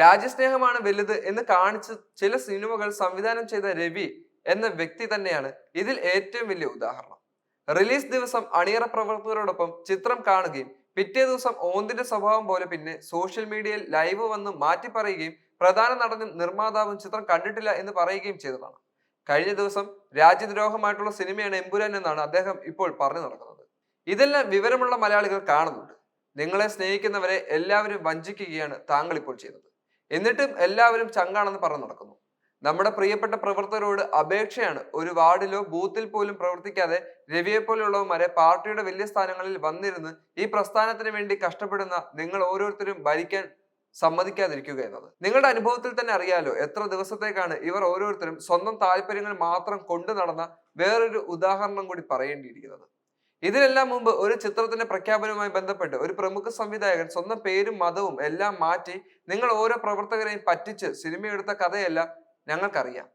രാജ്യസ്നേഹമാണ് വലുത് എന്ന് കാണിച്ച് ചില സിനിമകൾ സംവിധാനം ചെയ്ത രവി എന്ന വ്യക്തി തന്നെയാണ് ഇതിൽ ഏറ്റവും വലിയ ഉദാഹരണം. റിലീസ് ദിവസം അണിയറ പ്രവർത്തകരോടൊപ്പം ചിത്രം കാണുകയും പിറ്റേ ദിവസം ഓന്തിന്റെ സ്വഭാവം പോലെ പിന്നെ സോഷ്യൽ മീഡിയയിൽ ലൈവ് വന്ന് മാറ്റി പറയുകയും പ്രധാന നടനും നിർമ്മാതാവും ചിത്രം കണ്ടിട്ടില്ല എന്ന് പറയുകയും ചെയ്തതാണ്. കഴിഞ്ഞ ദിവസം രാജ്യദ്രോഹമായിട്ടുള്ള സിനിമയാണ് എമ്പുരാൻ എന്നാണ് അദ്ദേഹം ഇപ്പോൾ പറഞ്ഞു നടക്കുന്നത്. ഇതെല്ലാം വിവരമുള്ള മലയാളികൾ കാണുന്നുണ്ട്. നിങ്ങളെ സ്നേഹിക്കുന്നവരെ എല്ലാവരും വഞ്ചിക്കുകയാണ് താങ്കൾ ഇപ്പോൾ ചെയ്യുന്നത്. എന്നിട്ടും എല്ലാവരും ചങ്കാണെന്ന് പറഞ്ഞു നടക്കുന്നു. നമ്മുടെ പ്രിയപ്പെട്ട പ്രവർത്തകരോട് അപേക്ഷയാണ് ഒരു വാർഡിലോ ബൂത്തിൽ പോലും പ്രവർത്തിക്കാതെ രവിയെ പോലെയുള്ളവന്മാരെ പാർട്ടിയുടെ വലിയ സ്ഥാനങ്ങളിൽ വന്നിരുന്ന് ഈ പ്രസ്ഥാനത്തിന് വേണ്ടി കഷ്ടപ്പെടുന്ന നിങ്ങൾ ഓരോരുത്തരും ഭരിക്കാൻ സമ്മതിക്കാതിരിക്കുക എന്നത്. നിങ്ങളുടെ അനുഭവത്തിൽ തന്നെ അറിയാലോ എത്ര ദിവസത്തേക്കാണ് ഇവർ ഓരോരുത്തരും സ്വന്തം താല്പര്യങ്ങൾ മാത്രം കൊണ്ടു നടന്ന വേറൊരു ഉദാഹരണം കൂടി പറയേണ്ടിയിരിക്കുന്നത്. ഇതിനെല്ലാം മുമ്പ് ഒരു ചിത്രത്തിന്റെ പ്രഖ്യാപനവുമായി ബന്ധപ്പെട്ട് ഒരു പ്രമുഖ സംവിധായകൻ സ്വന്തം പേരും മതവും എല്ലാം മാറ്റി നിങ്ങൾ ഓരോ പ്രവർത്തകരെയും പറ്റിച്ച് സിനിമയെടുത്ത കഥയെല്ലാം ഞങ്ങൾക്കറിയാം.